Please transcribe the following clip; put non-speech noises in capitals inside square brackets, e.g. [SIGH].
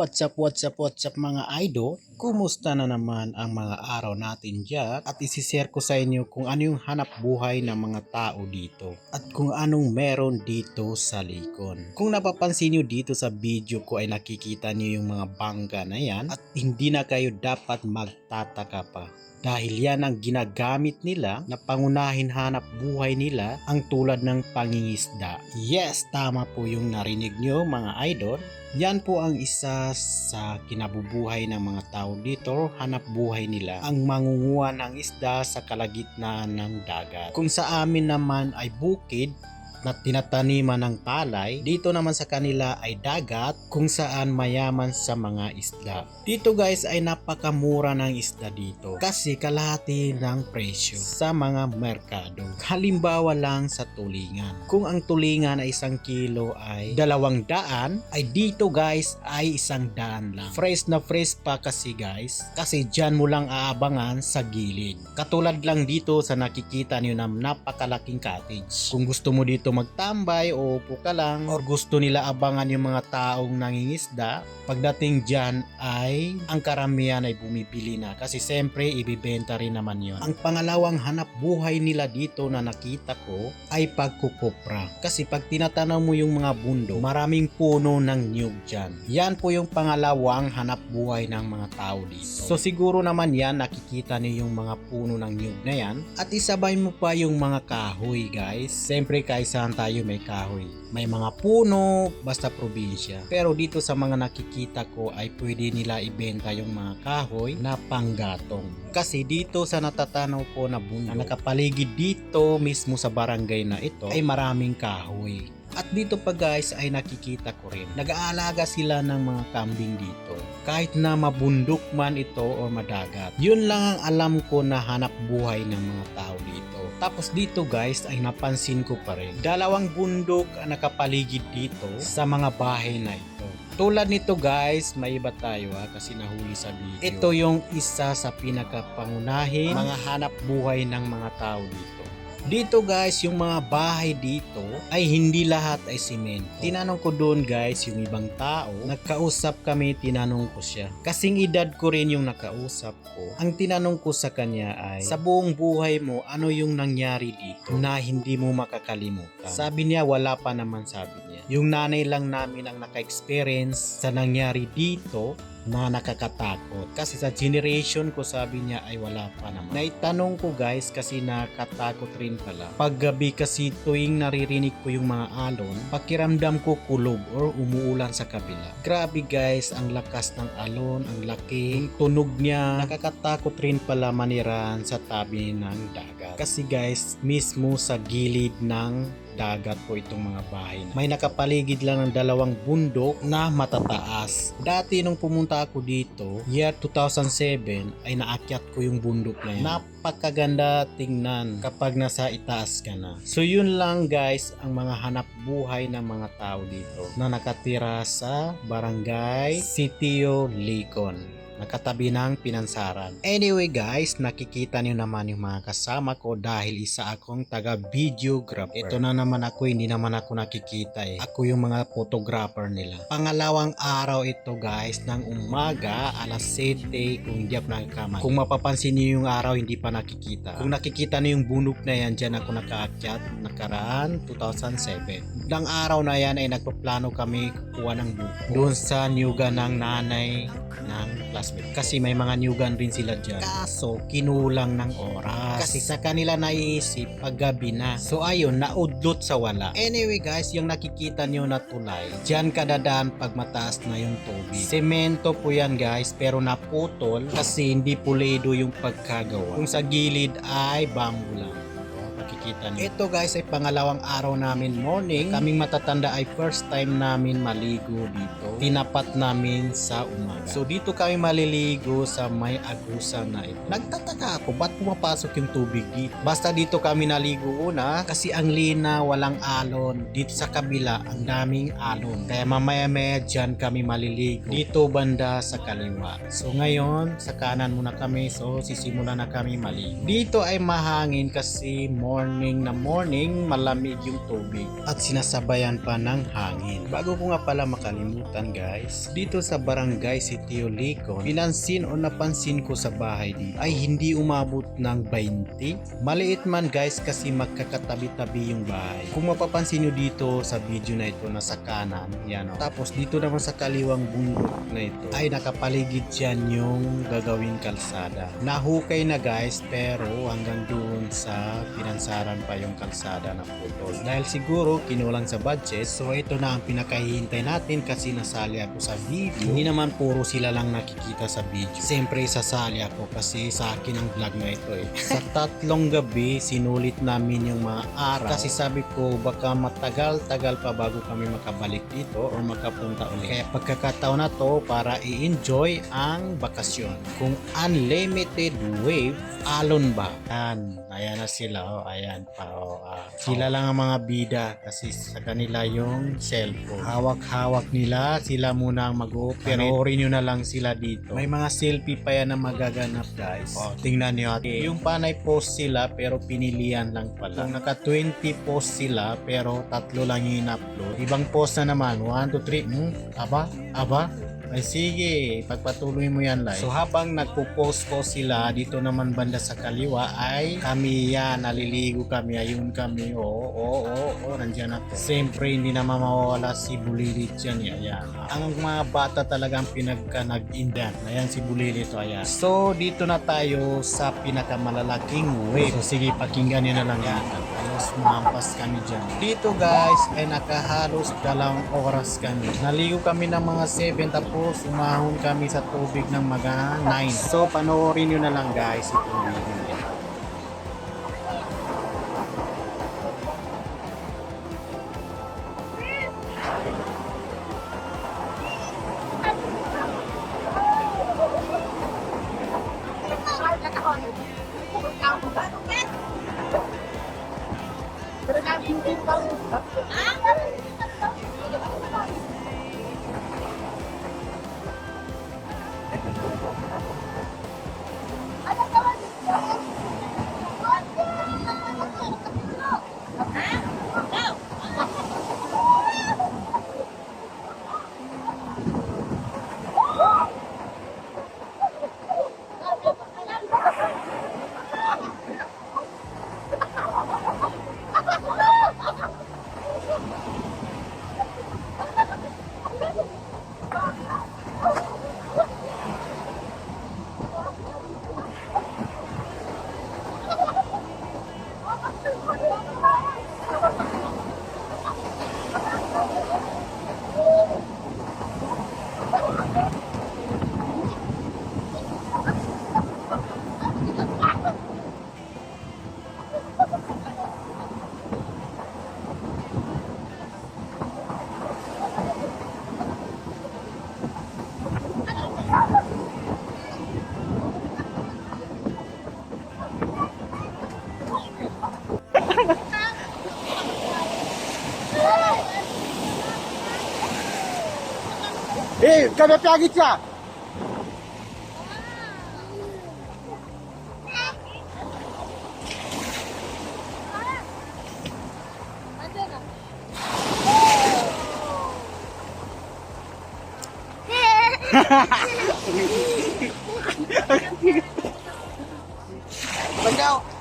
What's up, what's up, what's up mga idol? Kumusta na naman ang mga araw natin dyan? At isishare ko sa inyo kung ano yung hanap buhay ng mga tao dito. At kung anong meron dito sa Likon. Kung napapansin nyo dito sa video ko ay nakikita nyo yung mga bangga na yan at hindi na kayo dapat magtataka pa dahil yan ang ginagamit nila na pangunahin hanap buhay nila ang tulad ng pangingisda. Yes, tama po yung narinig nyo mga idol. Yan po ang isa sa kinabubuhay ng mga tao dito, hanap buhay nila, ang mangunguha ng isda sa kalagitnaan ng dagat. Kung sa amin naman ay bukid, na tinataniman ng palay, dito naman sa kanila ay dagat kung saan mayaman sa mga isda. Dito guys ay napakamura ng isda dito kasi kalahati ng presyo sa mga merkado. Halimbawa lang sa tulingan. Kung ang tulingan ay isang kilo ay dalawang daan, ay dito guys ay isang daan lang. Fresh na fresh pa kasi guys kasi dyan mo lang aabangan sa gilid. Katulad lang dito sa nakikita niyo na napakalaking cottage. Kung gusto mo dito magtambay o upo ka lang or gusto nila abangan yung mga taong nangingisda, pagdating dyan ay ang karamihan ay bumibili na kasi siyempre ibibenta rin naman yon. Ang pangalawang hanap buhay nila dito na nakita ko ay pagkukupra. Kasi pag tinatanaw mo yung mga bundo, maraming puno ng nyug dyan. Yan po yung pangalawang hanap buhay ng mga tao dito. So siguro naman yan nakikita niyo yung mga puno ng nyug na yan at isabay mo pa yung mga kahoy guys. Siyempre kahit saan tayo may kahoy. May mga puno, basta probinsya. Pero dito sa mga nakikita ko ay pwede nila ibenta yung mga kahoy na panggatong. Kasi dito sa natatanaw ko na bundok, na nakapaligid dito mismo sa barangay na ito ay maraming kahoy. At dito pa guys ay nakikita ko rin. Nag-aalaga sila ng mga kambing dito. Kahit na mabundok man ito o madagat. Yun lang ang alam ko na hanap buhay ng mga tao dito. Tapos dito guys ay napansin ko pa rin. Dalawang bundok ang nakapaligid dito sa mga bahay na ito. Tulad nito guys, may iba tayo ha, kasi nahuli sa video. Ito yung isa sa pinakapangunahing mga hanap buhay ng mga tao dito. Dito guys, yung mga bahay dito ay hindi lahat ay simento. Tinanong ko doon guys, yung ibang tao, nagkausap kami, tinanong ko siya. Kasing edad ko rin yung nakausap ko. Ang tinanong ko sa kanya ay, sa buong buhay mo, ano yung nangyari dito na hindi mo makakalimutan? Sabi niya, wala pa naman sabi niya. Yung nanay lang namin ang naka-experience sa nangyari dito na nakakatakot. Kasi sa generation ko sabi niya ay wala pa naman. Naitanong ko guys kasi nakatakot rin pala. Pag gabi kasi tuwing naririnig ko yung mga alon, pakiramdam ko kulog or umuulan sa kabila. Grabe guys, ang lakas ng alon, ang laki, yung tunog niya. Nakakatakot rin pala manirahan sa tabi ng dagat. Kasi guys, mismo sa gilid ng dagat po itong mga bahay. May nakapaligid lang ng dalawang bundok na matataas. Dati nung pumunta ako dito, year 2007, ay naakyat ko yung bundok na yan. Napakaganda tingnan kapag nasa itaas ka na. So yun lang guys ang mga hanap buhay ng mga tao dito na nakatira sa barangay Sitio Nakatabi ng pinansaran. Anyway guys, nakikita niyo naman yung mga kasama ko dahil isa akong taga videographer. Ito na naman ako, hindi naman ako nakikita eh. Ako yung mga photographer nila. Pangalawang araw ito guys, ng umaga, alas 7 kung hindi ako nakakamay. Kung mapapansin niyo yung araw, hindi pa nakikita. Kung nakikita niyo yung bunok na yan, dyan ako nakaakyat, nakaraan 2007. Ng araw na yan ay nagpaplano kami kukuha ng buko. Doon sa nyuga ng nanay ng classmate. Kasi may mga nyugan rin sila dyan. Kaso, kinulang ng oras. Kasi sa kanila naisip, paggabi na. So ayun, naudlot sa wala. Anyway guys, yung nakikita nyo na tulay, dyan kadadaan pag mataas na yung tubig. Semento po yan guys, pero naputol kasi hindi pulido yung pagkagawa. Kung sa gilid ay bamboo lang makikita niyo. Ito guys ay pangalawang araw namin morning. Kaming matatanda ay first time namin maligo dito. Tinapat namin sa umaga. So dito kami maliligo sa may agusan na ito. Nagtataka ako, ba't pumapasok yung tubig dito? Basta dito kami naligo una kasi ang lina, walang alon. Dito sa kabila, ang daming alon. Kaya mamaya-maya dyan kami maliligo. Dito banda sa kaliwa. So ngayon, sa kanan muna kami. So sisimula na kami maligo. Dito ay mahangin kasi morning na morning, malamig yung tubig. At sinasabayan pa ng hangin. Bago ko nga pala makalimutan guys, dito sa barangay Sitio Licon, pinansin o napansin ko sa bahay dito ay hindi umabot ng 20. Maliit man guys kasi magkakatabi-tabi yung bahay. Kung mapapansin nyo dito sa video na ito nasa kanan, yan o. Tapos dito naman sa kaliwang bundok na ito ay nakapaligid dyan yung gagawin kalsada. Nahukay na guys pero hanggang doon sa pinansaran pa yung kalsada na putol. Dahil siguro kinulang sa budget so ito na ang pinakahihintay natin kasi nasali ako sa video. Hindi naman puro sila lang nakikita sa video. Siyempre sasali ako kasi sa akin ang vlog na ito eh. [LAUGHS] sa tatlong gabi sinulit namin yung mga araw kasi sabi ko baka matagal-tagal pa bago kami makabalik dito or makapunta ulit. Kaya pagkakataon na to para i-enjoy ang bakasyon. Kung unlimited wave, alon ba? Yan, ayan na sila. Oh, ayan pa. Oh, ah. Sila lang ang mga bida kasi sa kanila yung cellphone. Hawak-hawak nila, sila muna ang mag-operate. Panoorin nyo na lang sila dito. May mga selfie pa yan na magaganap guys. Oh, tingnan nyo. Yung panay post sila pero pinilian lang pala. Kung naka 20 post sila pero tatlo lang yung in-upload. Ibang post na naman. 1, 2, 3. Hmm, aba? Aba? Ay sige, pagpatuloy mo yan live. So habang nagpo-post po sila dito naman banda sa kaliwa ay kami yan, naliligo kami, ayun kami, oo, oo, oo, oo, nandiyan ako. Siyempre hindi naman mawawala si Bulilit yan, yan. Ang mga bata talagang pinagka nag-indan. Ayan si Bulilit, o ayan. So dito na tayo sa pinakamalalaking wave. So sige, pakinggan nyo na lang yan. Halos mampas kami dyan. Dito guys, ay nakahalos dalawang oras kami. Naligo kami ng mga 7 tapos umahon kami sa tubig ng mga 9. So panoorin nyo na lang guys itong video na [LAUGHS] kada piyagit siya. Bagaw. Dila.